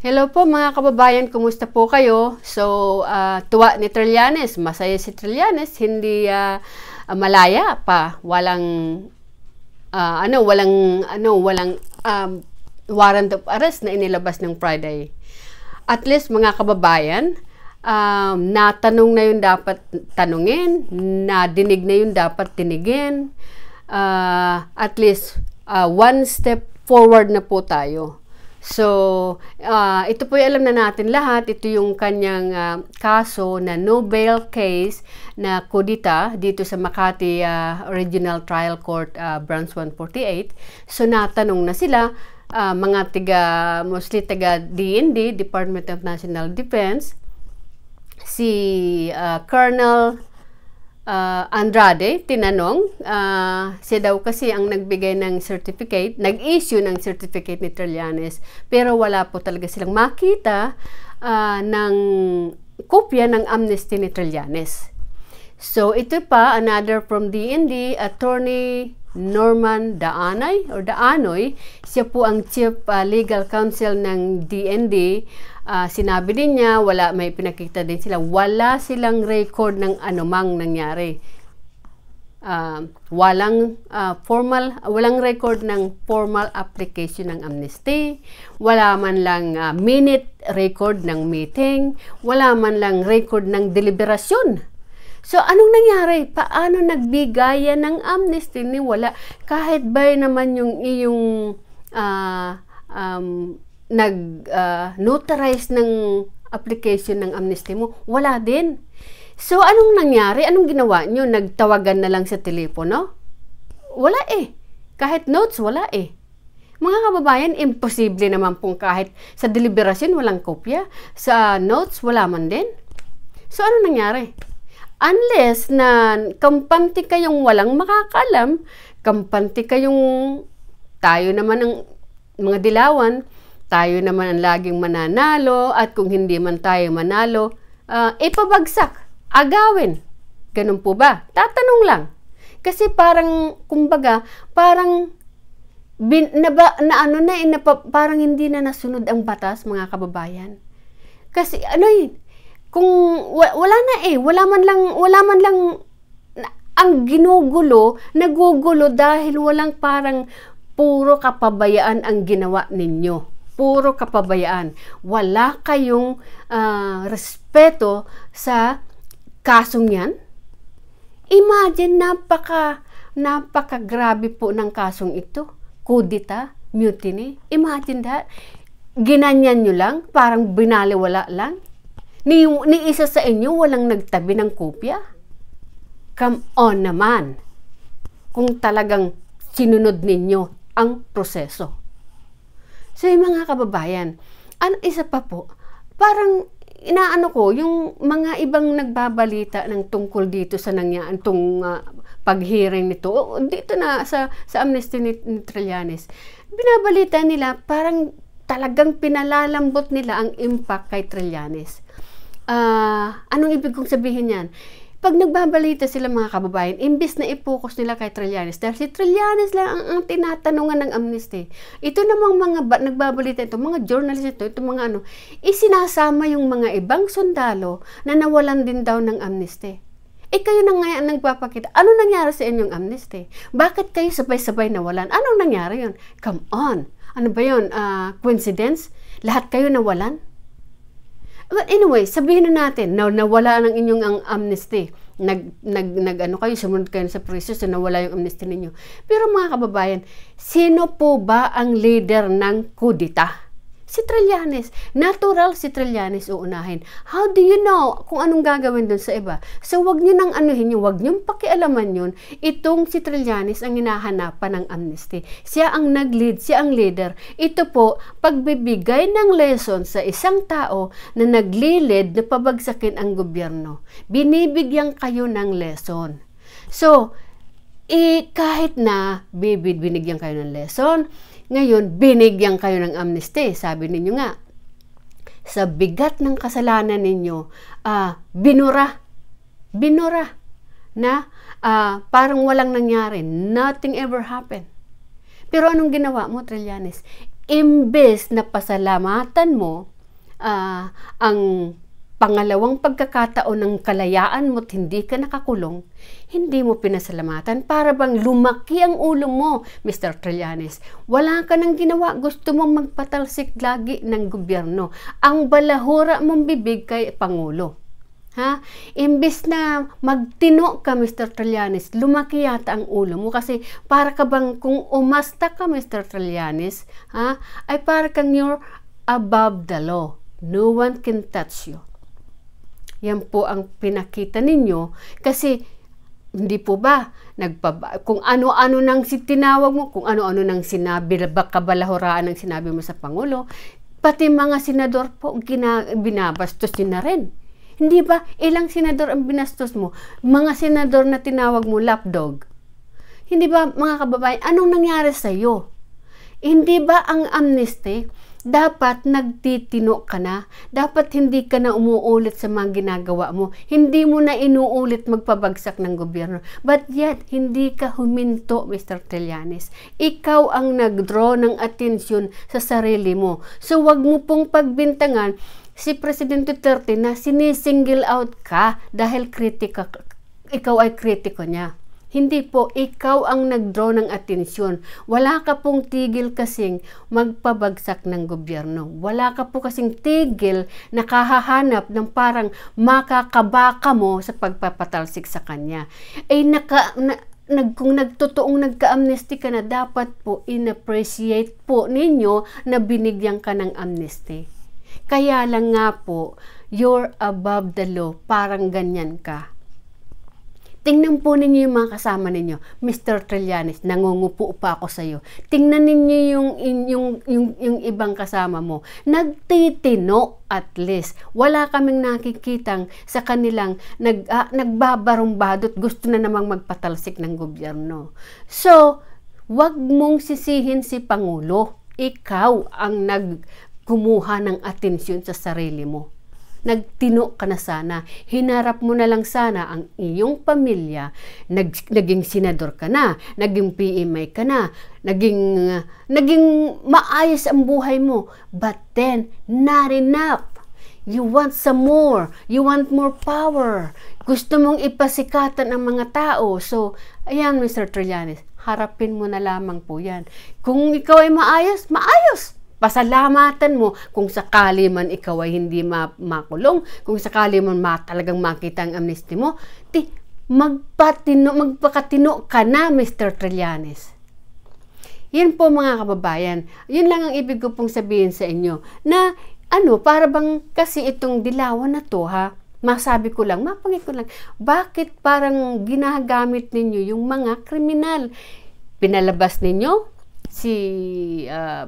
Hello po mga kababayan, kumusta po kayo? So, uh, tuwa ni Trillanes, masaya si Trillanes, hindi uh, malaya pa, walang uh, ano, walang ano, walang um, warrant of arrest na inilabas ng Friday. At least mga kababayan, um, natanong na yun dapat tanungin, nadinig na yun dapat tinigin. Uh, at least uh, one step forward na po tayo. So, uh, ito po yung alam na natin lahat. Ito yung kanyang uh, kaso na no bail case na kudita dito sa Makati uh, Regional Trial Court uh, Branch 148. So, natanong na sila, uh, mga tiga, mostly taga DND, Department of National Defense, si uh, Colonel uh, Andrade, tinanong, uh, siya daw kasi ang nagbigay ng certificate, nag-issue ng certificate ni Trillanes, pero wala po talaga silang makita uh, ng kopya ng amnesty ni Trillanes. So, ito pa, another from DND, Attorney Norman Daanay or Daanoy, siya po ang Chief uh, Legal Counsel ng DND uh, sinabi din niya, wala, may pinakita din sila, wala silang record ng anumang nangyari. Uh, walang uh, formal walang record ng formal application ng amnesty. Wala man lang uh, minute record ng meeting. Wala man lang record ng deliberasyon. So anong nangyari? Paano nagbigayan ng amnesty ni wala? Kahit ba naman yung iyong uh, um, nag-notarize uh, ng application ng amnesty mo, wala din. So, anong nangyari? Anong ginawa nyo? Nagtawagan na lang sa telepono? Wala eh. Kahit notes, wala eh. Mga kababayan, imposible naman pong kahit sa deliberasyon walang kopya, sa notes wala man din. So, ano nangyari? Unless na kampante kayong walang makakalam, kampante kayong tayo naman ang mga dilawan, tayo naman ang laging mananalo at kung hindi man tayo manalo, uh, ipabagsak, agawin. Ganun po ba? Tatanong lang. Kasi parang, kumbaga, parang bin, na, ba, na ano na, eh, na, parang hindi na nasunod ang batas, mga kababayan. Kasi ano yun, kung wala na eh, wala man lang, wala man lang ang ginugulo, nagugulo dahil walang parang puro kapabayaan ang ginawa ninyo puro kapabayaan. Wala kayong uh, respeto sa kasong yan. Imagine, napaka, napaka grabe po ng kasong ito. Kudita, mutiny. Imagine that. Ginanyan nyo lang, parang binaliwala lang. Ni, ni isa sa inyo walang nagtabi ng kopya. Come on naman. Kung talagang sinunod ninyo ang proseso. So, yung mga kababayan, ano, isa pa po, parang inaano ko, yung mga ibang nagbabalita ng tungkol dito sa nangyaan, itong uh, paghearing nito, dito na sa, sa amnesty ni, ni Trillanes, binabalita nila, parang talagang pinalalambot nila ang impact kay Trillanes. Uh, anong ibig kong sabihin yan? Pag nagbabalita sila mga kababayan, imbis na i-focus nila kay Trillanes, dahil si Trillanes lang ang, ang tinatanungan ng amnesty. Ito namang mga ba, nagbabalita ito, mga journalist ito, ito mga ano, isinasama yung mga ibang sundalo na nawalan din daw ng amnesty. Eh kayo na nga nagpapakita. Ano nangyari sa inyong amnesty? Bakit kayo sabay-sabay nawalan? Anong nangyari yun? Come on! Ano ba yun? Uh, coincidence? Lahat kayo nawalan? But anyway, sabihin na natin na nawala ng inyong ang amnesty. Nag, nag, nag ano kayo, sumunod kayo sa preso, so nawala yung amnesty ninyo. Pero mga kababayan, sino po ba ang leader ng kudita? Si Trillanes. Natural si Trillanes uunahin. How do you know kung anong gagawin doon sa iba? So, wag niyo nang anuhin yun, wag niyo pakialaman yun. Itong si Trillanes ang hinahanapan ng amnesty. Siya ang nag-lead, siya ang leader. Ito po, pagbibigay ng lesson sa isang tao na naglilid na pabagsakin ang gobyerno. Binibigyan kayo ng lesson. So, eh, kahit na bibid binigyan kayo ng lesson, ngayon, binigyan kayo ng amnesty. Sabi ninyo nga, sa bigat ng kasalanan ninyo, uh, binura, binura na uh, parang walang nangyari. Nothing ever happened. Pero anong ginawa mo, Trillanes? Imbes na pasalamatan mo uh, ang pangalawang pagkakataon ng kalayaan mo at hindi ka nakakulong, hindi mo pinasalamatan para bang lumaki ang ulo mo, Mr. Trillanes. Wala ka nang ginawa, gusto mong magpatalsik lagi ng gobyerno. Ang balahura mong bibig kay Pangulo. Ha? Imbis na magtino ka, Mr. Trillanes, lumaki yata ang ulo mo kasi para ka bang kung umasta ka, Mr. Trillanes, ha? ay para kang you're above the law. No one can touch you. Yan po ang pinakita ninyo kasi hindi po ba nagpaba kung ano-ano nang tinawag mo, kung ano-ano nang sinabi, kabalahuraan ng sinabi mo sa Pangulo, pati mga senador po gina, binabastos din na rin. Hindi ba ilang senador ang binastos mo? Mga senador na tinawag mo lapdog. Hindi ba mga kababayan, anong nangyari sa iyo? Hindi ba ang amnesty dapat nagtitino ka na. Dapat hindi ka na umuulit sa mga ginagawa mo. Hindi mo na inuulit magpabagsak ng gobyerno. But yet, hindi ka huminto, Mr. Trillanes. Ikaw ang nagdraw ng atensyon sa sarili mo. So, wag mo pong pagbintangan si President Duterte na sinisingle out ka dahil kritika, ikaw ay kritiko niya. Hindi po, ikaw ang nag-draw ng atensyon. Wala ka pong tigil kasing magpabagsak ng gobyerno. Wala ka po kasing tigil na kahahanap ng parang makakabaka mo sa pagpapatalsik sa kanya. Ay naka, na, nag, kung nagtotoong nagka-amnesty ka na, dapat po in-appreciate po ninyo na binigyan ka ng amnesty. Kaya lang nga po, you're above the law, parang ganyan ka Tingnan po ninyo yung mga kasama ninyo. Mr. Trillanes, nangungupo pa ako sa iyo. Tingnan ninyo yung, yung, yung, yung ibang kasama mo. Nagtitino at least. Wala kaming nakikitang sa kanilang nag, uh, nagbabarumbadot gusto na namang magpatalsik ng gobyerno. So, wag mong sisihin si Pangulo. Ikaw ang nagkumuha ng atensyon sa sarili mo nagtino ka na sana. Hinarap mo na lang sana ang iyong pamilya. Nag, naging senador ka na, naging PMI ka na, naging, uh, naging maayos ang buhay mo. But then, not enough. You want some more. You want more power. Gusto mong ipasikatan ang mga tao. So, ayan, Mr. Trillanes, harapin mo na lamang po yan. Kung ikaw ay maayos, maayos Pasalamatan mo kung sakali man ikaw ay hindi ma- makulong, kung sakali man ma- talagang makita ang amnesty mo, di, magpatino, magpakatino ka na, Mr. Trillanes. Yan po mga kababayan, yun lang ang ibig ko pong sabihin sa inyo, na ano, para bang kasi itong dilawan na to ha, masabi ko lang, mapangit ko lang, bakit parang ginagamit ninyo yung mga kriminal? Pinalabas ninyo si uh,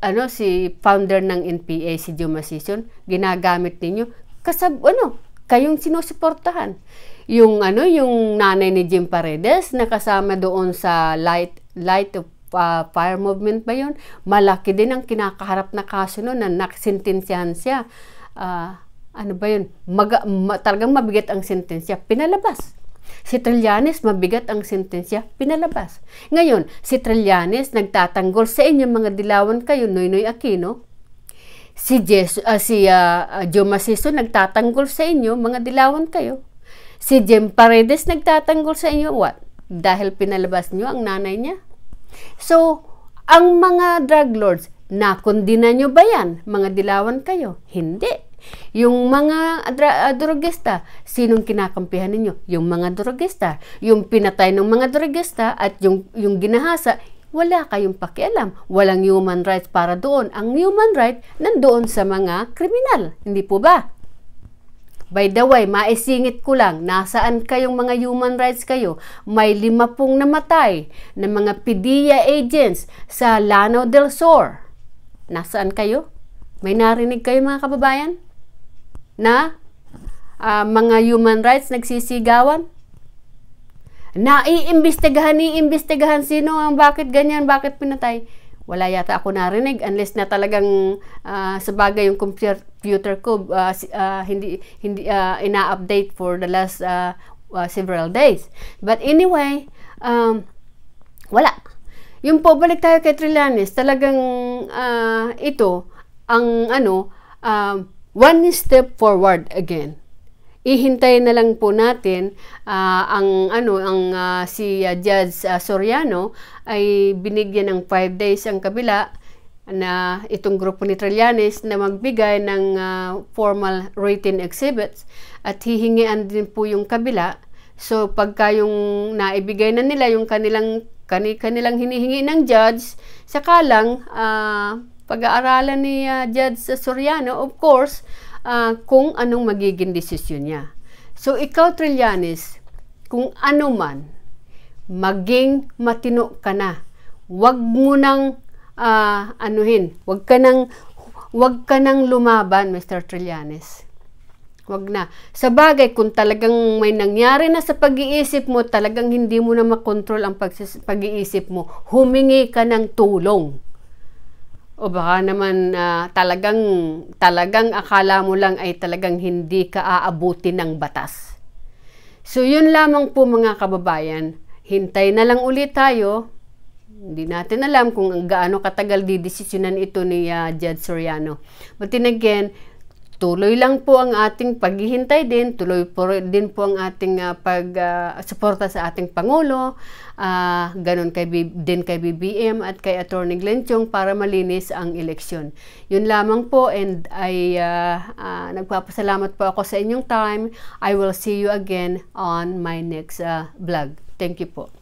ano si founder ng NPA si Joe Masison, ginagamit ninyo kasab ano, kayong sinusuportahan. Yung ano, yung nanay ni Jim Paredes na kasama doon sa Light Light of uh, Fire Movement ba yun? Malaki din ang kinakaharap na kaso noon na nakasintensyahan siya. Uh, ano ba yun? Mag, ma, talagang mabigat ang sentensya. Pinalabas. Si Trillanes, mabigat ang sentensya, pinalabas. Ngayon, si Trillanes nagtatanggol sa inyo mga dilawan kayo, Noynoy Aquino. Si, Jesu, uh, si uh, Masiso nagtatanggol sa inyo, mga dilawan kayo. Si Jem Paredes nagtatanggol sa inyo, what? Dahil pinalabas nyo ang nanay niya. So, ang mga drug lords, nakondina nyo ba yan? Mga dilawan kayo? Hindi. Yung mga uh, drogista, sinong kinakampihan ninyo? Yung mga drogista. Yung pinatay ng mga drogista at yung, yung ginahasa, wala kayong pakialam. Walang human rights para doon. Ang human right nandoon sa mga kriminal. Hindi po ba? By the way, maisingit ko lang, nasaan kayong mga human rights kayo? May lima pong namatay na mga PDEA agents sa Lanao del Sur. Nasaan kayo? May narinig kayo mga kababayan? Na uh, mga human rights nagsisigawan? Naiimbestigahan, iimbestigahan sino ang bakit ganyan, bakit pinatay. Wala yata ako narinig unless na talagang uh, sa bagay yung computer ko uh, uh, hindi hindi uh, ina-update for the last uh, uh, several days. But anyway, um, wala. Yung po, balik tayo kay Trillanes, talagang uh, ito, ang ano, um, one step forward again. Ihintay na lang po natin uh, ang ano ang uh, si uh, Judge uh, Soriano ay binigyan ng 5 days ang kabila na itong grupo ni Trillanes na magbigay ng uh, formal written exhibits at hihingian din po yung kabila. So pagka yung naibigay na nila yung kanilang kanilang hinihingi ng judge, saka lang uh, pag-aaralan ni uh, Judge Soriano, of course, uh, kung anong magiging desisyon niya. So, ikaw, Trillanes, kung ano man, maging matino ka na. Huwag mo nang uh, anuhin. Huwag ka nang, huwag ka nang lumaban, Mr. Trillanes. Huwag na. Sa bagay, kung talagang may nangyari na sa pag-iisip mo, talagang hindi mo na makontrol ang pag-iisip mo, humingi ka ng tulong. O baka naman uh, talagang talagang akala mo lang ay talagang hindi ka aabuti ng batas. So yun lamang po mga kababayan. Hintay na lang ulit tayo. Hindi natin alam kung gaano katagal didesisyonan ito ni uh, Judge Soriano. But then again, tuloy lang po ang ating paghihintay din, tuloy po din po ang ating uh, pag-suporta uh, sa ating Pangulo, uh, ganun kay, din kay BBM at kay Attorney Glenn Chong para malinis ang eleksyon. Yun lamang po and ay uh, uh, nagpapasalamat po ako sa inyong time. I will see you again on my next uh, vlog. Thank you po.